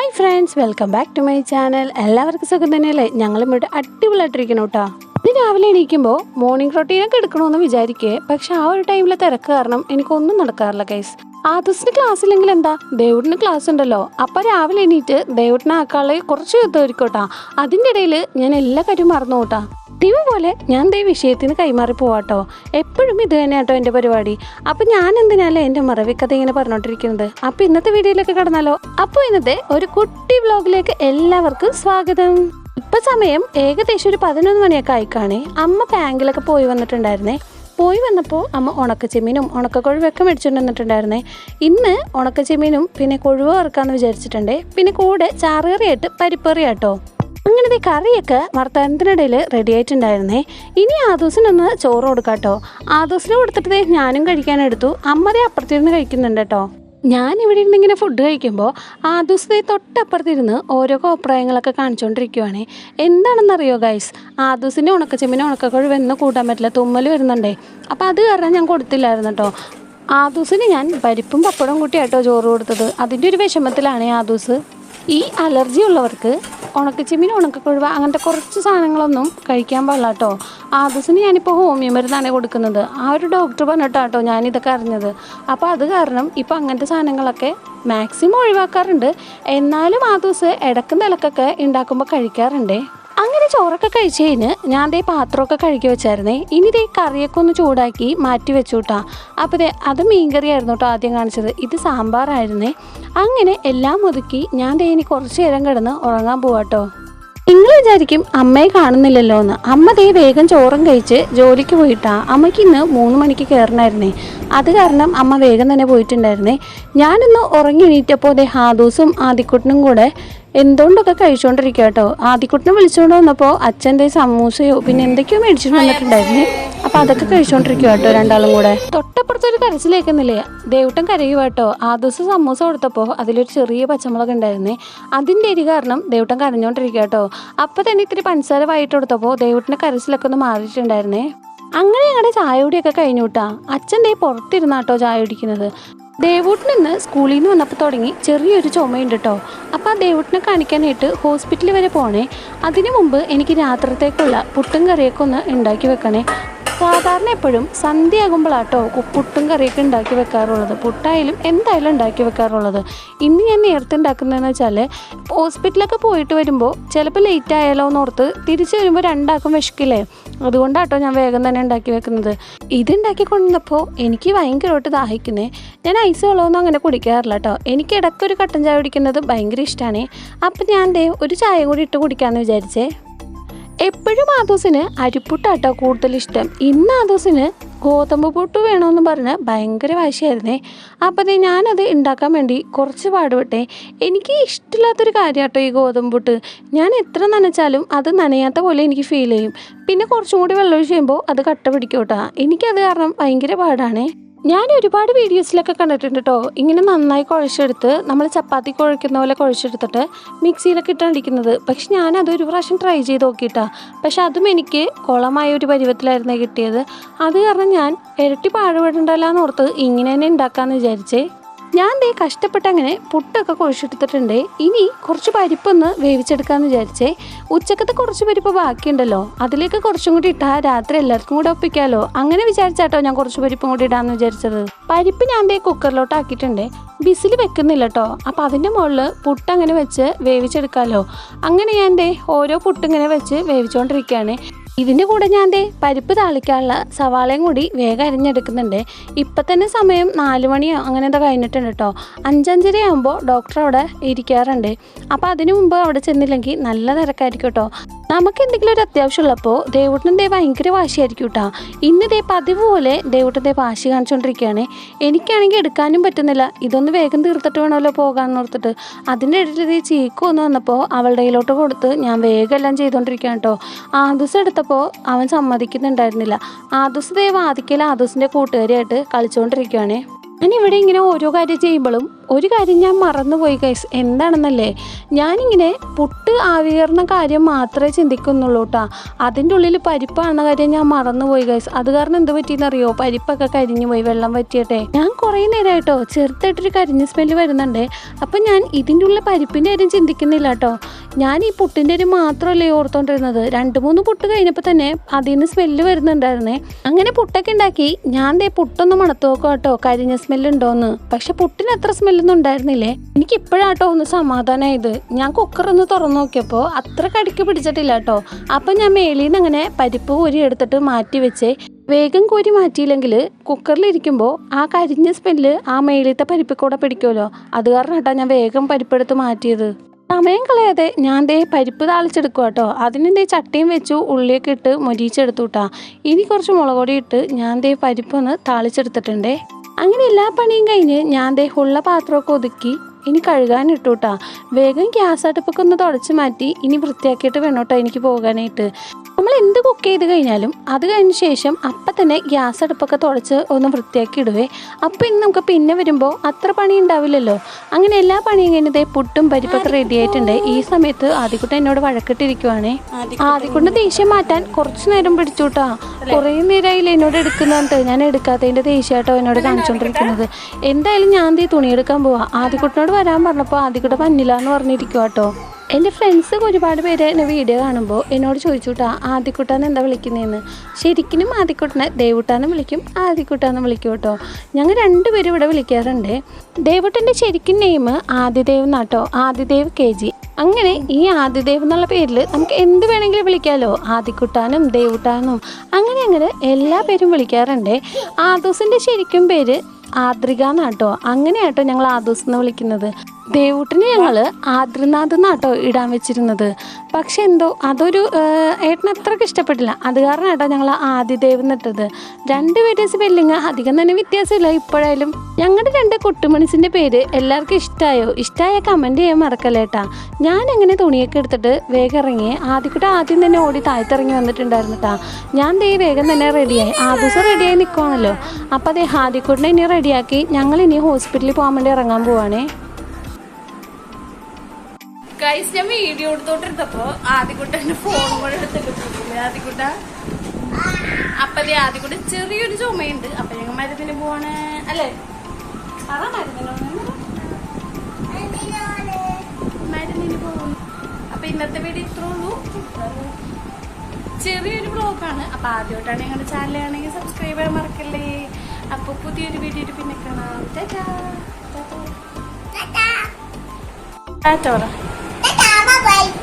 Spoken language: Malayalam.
Hi friends welcome back to my channel എല്ലാവർക്കും സുഖം തന്നെയല്ലേ? ഞങ്ങളും ഇവിടെ അടിപൊളിയായിട്ടിരിക്കണം കേട്ടോ ഇന്ന് രാവിലെ എണീക്കുമ്പോൾ മോർണിംഗ് റൊട്ടീനൊക്കെ എടുക്കണമെന്ന് വിചാരിക്കേ. പക്ഷെ ആ ഒരു ടൈമിലെ തിരക്ക് കാരണം എനിക്കൊന്നും നടക്കാറില്ല ഗൈസ് ആദർശിന് ക്ലാസ് ഇല്ലെങ്കിൽ എന്താ? ദേവുട്ടിന് ക്ലാസ് ഉണ്ടല്ലോ. അപ്പൊ രാവിലെ എണീറ്റ് ദേവുട്ടിനെ ആക്കാളെ കുറച്ച് ഒരുക്കോട്ടാ അതിന്റെ ഇടയിൽ ഞാൻ എല്ലാ കാര്യവും മറന്നു കൂട്ടാ പോലെ ഞാൻ ദേ വിഷയത്തിൽ നിന്ന് കൈമാറി പോവാട്ടോ. എപ്പോഴും ഇത് തന്നെ കേട്ടോ എന്റെ പരിപാടി. അപ്പം ഞാൻ എന്തിനാലേ എന്റെ മറവിക്കഥ ഇങ്ങനെ പറഞ്ഞോണ്ടിരിക്കുന്നത്? അപ്പം ഇന്നത്തെ വീഡിയോയിലേക്ക് കടന്നാലോ? അപ്പോൾ ഇന്നത്തെ ഒരു കുട്ടി വ്ലോഗിലേക്ക് എല്ലാവർക്കും സ്വാഗതം. ഇപ്പം സമയം ഏകദേശം ഒരു പതിനൊന്ന് മണിയൊക്കെ ആയിക്കാണേ. അമ്മ ബാങ്കിലൊക്കെ പോയി വന്നിട്ടുണ്ടായിരുന്നേ. പോയി വന്നപ്പോൾ അമ്മ ഉണക്കച്ചെമ്മീനും ഉണക്കക്കൊഴുവൊക്കെ മേടിച്ചുകൊണ്ട് വന്നിട്ടുണ്ടായിരുന്നേ. ഇന്ന് ഉണക്കച്ചെമ്മീനും പിന്നെ കൊഴുവ വറുക്കാമെന്ന് വിചാരിച്ചിട്ടുണ്ടേ. പിന്നെ കൂടെ ചാറുകറിയായിട്ട് പരിപ്പറി കേട്ടോ അങ്ങനത്തെ കറിയൊക്കെ വർത്തമാനത്തിനിടയിൽ റെഡി ആയിട്ടുണ്ടായിരുന്നേ. ഇനി ആദൂസിനൊന്ന് ചോറ് കൊടുക്കാം കേട്ടോ ആദൂസിന് കൊടുത്തിട്ട് ഞാനും കഴിക്കാനെടുത്തു അമ്മതേ അപ്പുറത്തിരുന്ന് കഴിക്കുന്നുണ്ട് കേട്ടോ. ഞാൻ ഇവിടെ ഇരുന്ന് ഇങ്ങനെ ഫുഡ് കഴിക്കുമ്പോൾ ആ ദേ തൊട്ടപ്പുറത്തിരുന്ന് ഓരോ കോപ്രായങ്ങളൊക്കെ കാണിച്ചുകൊണ്ടിരിക്കുവാണേ എന്താണെന്നറിയോ ഗൈസ് ആദൂസിന്റെ ഉണക്കച്ചെമ്മിന് ഉണക്കക്കൊഴുവെന്ന് കൂട്ടാൻ പറ്റില്ല. തുമ്മൽ വരുന്നുണ്ടേ. അപ്പോൾ അത് കാരണം ഞാൻ കൊടുത്തില്ലായിരുന്നു കേട്ടോ. ആദൂസിന് ഞാൻ പരിപ്പും പപ്പടവും കൂട്ടിയാട്ടോ ചോറ് കൊടുത്തത്. അതിന്റെ ഒരു വിഷമത്തിലാണ് ആദൂസ്. ഈ അലർജി ഉള്ളവർക്ക് ഉണക്കച്ചെമ്മീൻ ഉണക്കക്കൊഴുവ അങ്ങനത്തെ കുറച്ച് സാധനങ്ങളൊന്നും കഴിക്കാൻ പാടില്ല കേട്ടോ. ആദൂസിന് ഞാനിപ്പോൾ ഹോമിയോ മരുന്നാണ് കൊടുക്കുന്നത്. ആ ഒരു ഡോക്ടർ പറഞ്ഞിട്ടാട്ടോ ഞാനിതൊക്കെ അറിഞ്ഞത്. അപ്പോൾ അത് കാരണം ഇപ്പോൾ അങ്ങനത്തെ സാധനങ്ങളൊക്കെ മാക്സിമം ഒഴിവാക്കാറുണ്ട്. എന്നാലും ആ ദിവസം ഇടക്കും നിലക്കൊക്കെ ഉണ്ടാക്കുമ്പോൾ കഴിക്കാറുണ്ടേ. അങ്ങനെ ചോറൊക്കെ കഴിച്ച് കഴിഞ്ഞ് ഞാൻ ദേ പാത്രമൊക്കെ കഴുകി വെച്ചായിരുന്നേ. ഇനി ദേ കറിയൊക്കെ ഒന്ന് ചൂടാക്കി മാറ്റി വെച്ചു കേട്ടാ അപ്പോൾ ദേ അത് മീൻകറിയായിരുന്നു കേട്ടോ ആദ്യം കാണിച്ചത്. ഇത് സാമ്പാറായിരുന്നേ. അങ്ങനെ എല്ലാം ഒതുക്കി ഞാൻ ദേ ഇനി കുറച്ച് നേരം കിടന്ന് ഉറങ്ങാൻ പോവാട്ടോ നിങ്ങൾ വിചാരിക്കും അമ്മയെ കാണുന്നില്ലല്ലോ എന്ന് അമ്മ ദേ വേഗം ചോറും കഴിച്ച് ജോലിക്ക് പോയിട്ടാ. അമ്മയ്ക്ക് ഇന്ന് മൂന്ന് മണിക്ക് കയറണമായിരുന്നേ അത് കാരണം അമ്മ വേഗം തന്നെ പോയിട്ടുണ്ടായിരുന്നേ. ഞാനൊന്ന് ഉറങ്ങി എണീറ്റപ്പോൾ ദേ ഹാദൂസും ആദിക്കുട്ടനും കൂടെ എന്തുകൊണ്ടൊക്കെ കഴിച്ചുകൊണ്ടിരിക്കുക കേട്ടോ ആദിക്കുട്ടിനെ വിളിച്ചുകൊണ്ട് വന്നപ്പോൾ അച്ഛന്റെ സമൂസയോ പിന്നെ എന്തൊക്കെയോ മേടിച്ചിട്ട് വന്നിട്ടുണ്ടായിരുന്നു. അപ്പോൾ അതൊക്കെ കഴിച്ചുകൊണ്ടിരിക്കുക കേട്ടോ രണ്ടാളും കൂടെ. തൊട്ടപ്പുറത്തൊരു കരച്ചിലേക്കുന്നില്ലേ? ദേവട്ടം കരയുക കേട്ടോ ആ ദിവസം സമൂസ കൊടുത്തപ്പോൾ അതിലൊരു ചെറിയ പച്ചമുളക് ഉണ്ടായിരുന്നേ. അതിന്റെ എരി കാരണം ദേവട്ടം കരഞ്ഞുകൊണ്ടിരിക്കുക കേട്ടോ അപ്പോൾ തന്നെ ഇത്തിരി പഞ്ചസാര വായിട്ട് കൊടുത്തപ്പോൾ ദേവട്ടിന്റെ കരച്ചിലൊക്കെ ഒന്ന് മാറിയിട്ടുണ്ടായിരുന്നേ. അങ്ങനെ ഞങ്ങളുടെ ചായ കുടിയൊക്കെ കഴിഞ്ഞു കേട്ടാ അച്ഛൻ ദേ പുറത്തിരുന്നാട്ടോ ചായ കുടിക്കുന്നത് ദേവൂട്ടിന് ഇന്ന് സ്കൂളിൽ നിന്ന് വന്നപ്പോൾ തുടങ്ങി ചെറിയൊരു ചുമയുണ്ട് കേട്ടോ അപ്പോൾ ആ ദേവൂട്ടിനെ കാണിക്കാനായിട്ട് ഹോസ്പിറ്റലിൽ വരെ പോണേ. അതിനു മുമ്പ് എനിക്ക് രാത്രിത്തേക്കുള്ള പുട്ടും കറിയൊക്കെ ഒന്ന് ഉണ്ടാക്കി വെക്കണേ. സാധാരണ എപ്പോഴും സന്ധ്യയാകുമ്പോഴാട്ടോ പുട്ടും കറിയൊക്കെ ഉണ്ടാക്കി വെക്കാറുള്ളത്. പുട്ടായാലും എന്തായാലും ഉണ്ടാക്കി വെക്കാറുള്ളത്. ഇന്ന് ഞാൻ നേരത്തെ ഉണ്ടാക്കുന്നതെന്ന് വെച്ചാൽ ഹോസ്പിറ്റലൊക്കെ പോയിട്ട് വരുമ്പോൾ ചിലപ്പോൾ ലേറ്റ് ആയാലോ എന്ന് ഓർത്ത് തിരിച്ചു വരുമ്പോൾ രണ്ടാക്കും വിശക്കില്ലേ? അതുകൊണ്ടാട്ടോ ഞാൻ വേഗം തന്നെ ഉണ്ടാക്കി വെക്കുന്നത്. ഇത് ഉണ്ടാക്കി കൊണ്ടുവന്നപ്പോൾ എനിക്ക് ഭയങ്കരമായിട്ട് ദാഹിക്കുന്നേ. ഞാൻ ഐസ് വെള്ളമൊന്നും അങ്ങനെ കുടിക്കാറില്ല കേട്ടോ എനിക്ക് ഇടയ്ക്കൊരു കട്ടൻ ചായ കുടിക്കുന്നത് ഭയങ്കര ഇഷ്ടമാണ് അപ്പം ഞാൻ ഒരു ചായ കൂടി ഇട്ട് കുടിക്കാമെന്ന് വിചാരിച്ചേ. എപ്പോഴും ആദോസിന് അരിപ്പുട്ടാട്ടോ കൂടുതൽ ഇഷ്ടം. ഇന്ന് ആദോസിന് ഗോതമ്പ് പുട്ട് വേണമെന്ന് പറഞ്ഞ് ഭയങ്കര വാശിയായിരുന്നേ. അപ്പോൾ ദേ ഞാനത് ഉണ്ടാക്കാൻ വേണ്ടി കുറച്ച് പാടുപെട്ടേ. എനിക്ക് ഇഷ്ടമില്ലാത്തൊരു കാര്യമാട്ടോ ഈ ഗോതമ്പ് പുട്ട്. ഞാൻ എത്ര നനച്ചാലും അത് നനയാത്ത പോലെ എനിക്ക് ഫീൽ ചെയ്യും. പിന്നെ കുറച്ചും കൂടി വെള്ളം ഒഴിച്ച് കഴിയുമ്പോൾ അത് കട്ട പിടിക്കും കേട്ടോ. എനിക്കത് കാരണം ഭയങ്കര പാടാണേ. ഞാൻ ഒരുപാട് വീഡിയോസിലൊക്കെ കണ്ടിട്ടുണ്ട് കേട്ടോ ഇങ്ങനെ നന്നായി കുഴച്ചെടുത്ത് നമ്മൾ ചപ്പാത്തി കുഴക്കുന്ന പോലെ കുഴച്ചെടുത്തിട്ട് മിക്സിയിലൊക്കെ ഇട്ടടിക്കുന്നത് പക്ഷെ ഞാൻ ഒരു പ്രാവശ്യം ട്രൈ ചെയ്ത് നോക്കിയിട്ടാ. പക്ഷെ അതും എനിക്ക് കുളമായ ഒരു പരുവത്തിലായിരുന്നേ കിട്ടിയത്. അത് കാരണം ഞാൻ ഇരട്ടി പാടുപെടണ്ടല്ലോ ഓർത്ത് ഇങ്ങനെ തന്നെ ഉണ്ടാക്കാമെന്ന് വിചാരിച്ചേ. ഞാൻ ദേ കഷ്ടപ്പെട്ട് അങ്ങനെ പുട്ടൊക്കെ കുഴച്ചെടുത്തിട്ടുണ്ട്. ഇനി കുറച്ച് പരിപ്പൊന്ന് വേവിച്ചെടുക്കാമെന്ന് വിചാരിച്ചേ. ഉച്ചക്കത്തെ കുറച്ച് പരിപ്പ് ബാക്കിയുണ്ടല്ലോ. അതിലേക്ക് കുറച്ചും കൂടി ഇട്ടാൽ രാത്രി എല്ലാവർക്കും കൂടെ ഒപ്പിക്കാമല്ലോ അങ്ങനെ വിചാരിച്ചാട്ടോ ഞാൻ കുറച്ച് പരിപ്പും കൂടി ഇടാമെന്ന് വിചാരിച്ചത്. പരിപ്പ് ഞാൻ ദേ കുക്കറിലോട്ട് ആക്കിയിട്ടുണ്ട് ബിസിൽ വെക്കുന്നില്ല കേട്ടോ അപ്പോൾ അതിന്റെ മുകളിൽ പുട്ട് അങ്ങനെ വെച്ച് വേവിച്ചെടുക്കാമല്ലോ അങ്ങനെ ഞാൻ ദേ ഓരോ പുട്ടിങ്ങനെ വെച്ച് വേവിച്ചുകൊണ്ടിരിക്കുകയാണ് ഇതിന്റെ കൂടെ ഞാൻ ദേ പരിപ്പ് താളിക്കാനുള്ള സവാളയും കൂടി വേഗം അരിഞ്ഞെടുക്കുന്നുണ്ട്. ഇപ്പം തന്നെ സമയം നാല് മണിയോ അങ്ങനെ എന്താ കഴിഞ്ഞിട്ടുണ്ട് കേട്ടോ. അഞ്ചഞ്ചര ആകുമ്പോൾ ഡോക്ടർ അവിടെ ഇരിക്കാറുണ്ട്. അപ്പോൾ അതിനു മുമ്പ് അവിടെ ചെന്നില്ലെങ്കിൽ നല്ല തിരക്കായിരിക്കും കേട്ടോ. നമുക്ക് എന്തെങ്കിലും ഒരു അത്യാവശ്യം ഉള്ളപ്പോൾ ദേവൂട്ടൻ ദേ ഭയങ്കര വാശിയായിരിക്കും കേട്ടോ. ഇന്ന് ദേ പതിവ് പോലെ ദേവൂട്ടൻ ദേ വാശി കാണിച്ചുകൊണ്ടിരിക്കുകയാണ് എനിക്കാണെങ്കിൽ എടുക്കാനും പറ്റുന്നില്ല. ഇതൊന്ന് വേഗം തീർത്തിട്ട് വേണമല്ലോ പോകാമെന്ന് ഓർത്തിട്ട്. അതിന്റെ ഇടയിൽ ദേ ഒന്ന് വന്നപ്പോൾ അവളുടെ കയ്യിലോട്ട് കൊടുത്ത് ഞാൻ വേഗം എല്ലാം ചെയ്തുകൊണ്ടിരിക്കുകയാണ് കേട്ടോ. ആദൂസ് എടുത്തപ്പോൾ അവൻ സമ്മതിക്കുന്നുണ്ടായിരുന്നില്ല. ആദൂസ് ദേവ് ആദിക്കൽ ആദൂസിന്റെ കൂട്ടുകാരിയായിട്ട് കളിച്ചുകൊണ്ടിരിക്കുകയാണ് ഞാൻ ഇവിടെ ഇങ്ങനെ ഓരോ കാര്യം ചെയ്യുമ്പോഴും ഒരു കാര്യം ഞാൻ മറന്നുപോയി ഗൈസ് എന്താണെന്നല്ലേ? ഞാനിങ്ങനെ പുട്ട് ആവീകരണ കാര്യം മാത്രമേ ചിന്തിക്കുന്നുള്ളൂ കേട്ടോ അതിന്റെ ഉള്ളിൽ പരിപ്പാണെന്ന കാര്യം ഞാൻ മറന്നുപോയി ഗൈസ് അത് കാരണം എന്ത് പറ്റിയെന്നറിയോ? പരിപ്പൊക്കെ കരിഞ്ഞു പോയി വെള്ളം പറ്റിയട്ടെ ഞാൻ കുറേ നേരമായിട്ടോ ചെറുതായിട്ടൊരു കരിഞ്ഞ സ്മെല്ല് വരുന്നുണ്ട്. അപ്പം ഞാൻ ഇതിന്റെ ഉള്ളിൽ പരിപ്പിന്റെ കാര്യം ചിന്തിക്കുന്നില്ല കേട്ടോ ഞാൻ ഈ പുട്ടിന്റെ ഒരു മാത്രമല്ലേ ഓർത്തോണ്ടിരുന്നത്. രണ്ട് മൂന്ന് പുട്ട് കഴിഞ്ഞപ്പോൾ തന്നെ അതിൽ നിന്ന് സ്മെല്ല് വരുന്നുണ്ടായിരുന്നേ. അങ്ങനെ പുട്ടൊക്കെ ഉണ്ടാക്കി ഞാൻ ദേ പുട്ടൊന്ന് മണത്ത് നോക്കാം കേട്ടോ കരിഞ്ഞ സ്മെല്ല് ഉണ്ടോന്ന്. പക്ഷെ പുട്ടിന് അത്ര സ്മെല്ലൊന്നും ഉണ്ടായിരുന്നില്ലേ എനിക്ക് ഇപ്പോഴാട്ടോ ഒന്ന് സമാധാനമായത് ഞാൻ കുക്കർ ഒന്ന് തുറന്നു നോക്കിയപ്പോൾ അത്ര കടിക്ക് പിടിച്ചിട്ടില്ല കേട്ടോ അപ്പം ഞാൻ മേളിൽ നിന്ന് അങ്ങനെ പരിപ്പ് കോരി എടുത്തിട്ട് മാറ്റി വെച്ചേ വേഗം കോരി മാറ്റിയില്ലെങ്കിൽ കുക്കറിലിരിക്കുമ്പോൾ ആ കരിഞ്ഞ സ്മെല്ല് ആ മേളിലത്തെ പരിപ്പ് കൂടെ പിടിക്കുമല്ലോ അത് കാരണം കേട്ടോ ഞാൻ വേഗം പരിപ്പെടുത്ത് മാറ്റിയത്. സമയം കളയാതെ ഞാൻ ദേ പരിപ്പ് താളിച്ചെടുക്കുക കേട്ടോ അതിന് ദേ ചട്ടിയും വെച്ചു ഉള്ളിയൊക്കെ ഇട്ട് മൊരിച്ചെടുത്തു കേട്ടാ ഇനി കുറച്ച് മുളക് പൊടി ഇട്ട് ഞാൻ ദേ പരിപ്പൊന്ന് താളിച്ചെടുത്തിട്ടുണ്ടേ. അങ്ങനെ എല്ലാ പണിയും കഴിഞ്ഞ് ഞാൻ ദേ ഉള്ള പാത്രമൊക്കെ ഒതുക്കി ഇനി കഴുകാൻ ഇട്ടു കേട്ടാ വേഗം ഗ്യാസ് അടുപ്പൊക്കെ ഒന്ന് തുടച്ച് മാറ്റി ഇനി വൃത്തിയാക്കിയിട്ട് വേണം കേട്ടോ എനിക്ക് പോകാനായിട്ട്. നമ്മൾ എന്ത് കുക്ക് ചെയ്ത് കഴിഞ്ഞാലും അത് കഴിഞ്ഞ ശേഷം അപ്പം തന്നെ ഗ്യാസ് അടുപ്പൊക്കെ തുടച്ച് ഒന്ന് വൃത്തിയാക്കി ഇടുവേ. അപ്പം ഇനി നമുക്ക് പിന്നെ വരുമ്പോൾ അത്ര പണി ഉണ്ടാവില്ലല്ലോ. അങ്ങനെ എല്ലാ പണിയും കഴിഞ്ഞതേ പുട്ടും പരിപ്പൊക്കെ റെഡി ആയിട്ടുണ്ട്. ഈ സമയത്ത് ആദ്യക്കുട്ടൻ എന്നോട് വഴക്കിട്ടിരിക്കുവാണേ. ആദ്യക്കുട്ടിന് ദേഷ്യം മാറ്റാൻ കുറച്ച് നേരം പിടിച്ചൂട്ടാ. കുറേ നേരമായില്ല എന്നോട് എടുക്കുന്നുണ്ട് ഞാൻ എടുക്കാത്തതിന്റെ ദേഷ്യമായിട്ടോ എന്നോട് കാണിച്ചുകൊണ്ടിരിക്കുന്നത് എന്തായാലും ഞാൻ തീ തുണിയെടുക്കാൻ പോവാ. ആദ്യക്കുട്ടനോട് വരാൻ പറഞ്ഞപ്പോൾ ആദ്യക്കുട്ട പന്നില്ല എന്ന് പറഞ്ഞിരിക്കുക കേട്ടോ എന്റെ ഫ്രണ്ട്സ് ഒരുപാട് പേര് എന്നെ വീഡിയോ കാണുമ്പോൾ എന്നോട് ചോദിച്ചുട്ടാ ആദ്യക്കുട്ടാന്ന് എന്താ വിളിക്കുന്നതെന്ന് ശരിക്കും ആദ്യക്കുട്ടനെ ദേവുട്ടാന്ന് വിളിക്കും ആദ്യക്കുട്ടാന്ന് വിളിക്കും കേട്ടോ. ഞങ്ങൾ രണ്ടുപേരും ഇവിടെ വിളിക്കാറുണ്ട്. ദേവുട്ടന്റെ ശരിക്കും നെയിം ആദിദേവ് എന്നാട്ടോ ആദിദേവ് കെ ജി. അങ്ങനെ ഈ ആദിദേവ് എന്നുള്ള പേരിൽ നമുക്ക് എന്ത് വേണമെങ്കിലും വിളിക്കാമല്ലോ ആദിക്കുട്ടാനും ദേവുട്ടാനും. അങ്ങനെ അങ്ങനെ എല്ലാ പേരും വിളിക്കാറുണ്ട്. ആദൂസിന്റെ ശരിക്കും പേര് ആദ്രിക എന്നാട്ടോ അങ്ങനെയാട്ടോ ഞങ്ങൾ ആദൂസ് എന്ന് വിളിക്കുന്നത്. ദേവൂട്ടിന് ഞങ്ങൾ ആദ്രനാഥ് എന്നാട്ടോ ഇടാൻ വെച്ചിരുന്നത്. പക്ഷെ എന്തോ അതൊരു ഏട്ടന് അത്രയ്ക്ക് ഇഷ്ടപ്പെട്ടില്ല. അത് കാരണം കേട്ടോ ഞങ്ങൾ ആദിദേവ് എന്നിട്ടത് രണ്ടുപേരുടെ സ്പെല്ലിങ് അധികം തന്നെ വ്യത്യാസമില്ല. ഇപ്പോഴായാലും ഞങ്ങളുടെ രണ്ട് കുട്ടുമണിസിന്റെ പേര് എല്ലാവർക്കും ഇഷ്ടമായോ ഇഷ്ടമായ കമന്റ് ചെയ്യാൻ മറക്കല്ലേട്ടാ ഞാൻ എങ്ങനെ തുണിയൊക്കെ എടുത്തിട്ട് വേഗം ഇറങ്ങി ആദ്യക്കൂട്ട ആദ്യം തന്നെ ഓടി താഴ്ത്തിറങ്ങി വന്നിട്ടുണ്ടായിരുന്നു കേട്ടാ ഞാൻ ദേ വേഗം തന്നെ റെഡിയായി ആ ദിവസം റെഡിയായി നിൽക്കുവാണല്ലോ അപ്പോൾ അതേ ആദ്യക്കൂട്ടിനെ ഇനി റെഡിയാക്കി ഞങ്ങൾ ഇനി ഹോസ്പിറ്റലിൽ പോകാൻ വേണ്ടി ഇറങ്ങാൻ പോവാണേ. ഗൈസ് ഞാൻ വീഡിയോ എടുത്തോണ്ടിരുന്നപ്പോ ആദ്യക്കുട്ട എന്റെ ഫോണും കൂടെ എടുത്തിട്ട് പോയില്ലേ ആദ്യക്കുട്ട അപ്പൊ ചെറിയൊരു ചുമയുണ്ട്. അപ്പൊ ഞങ്ങൾ മരുന്നിന് പോവാണ്. അല്ലേ? പറ മരുന്നിന്. മരുന്നിന് പോകും അപ്പൊ ഇന്നത്തെ വീഡിയോ ഇത്രേ ഉള്ളൂ. ചെറിയൊരു ബ്ലോഗാണ് അപ്പൊ ആദ്യമായിട്ടാണ് ഞങ്ങളുടെ ചാനൽ ആണെങ്കിൽ സബ്സ്ക്രൈബ് ചെയ്യാൻ മറക്കല്ലേ. അപ്പൊ പുതിയൊരു വീഡിയോ പിന്നെ കാണാം. ടാറ്റാ. ടാറ്റ. പറ বাবা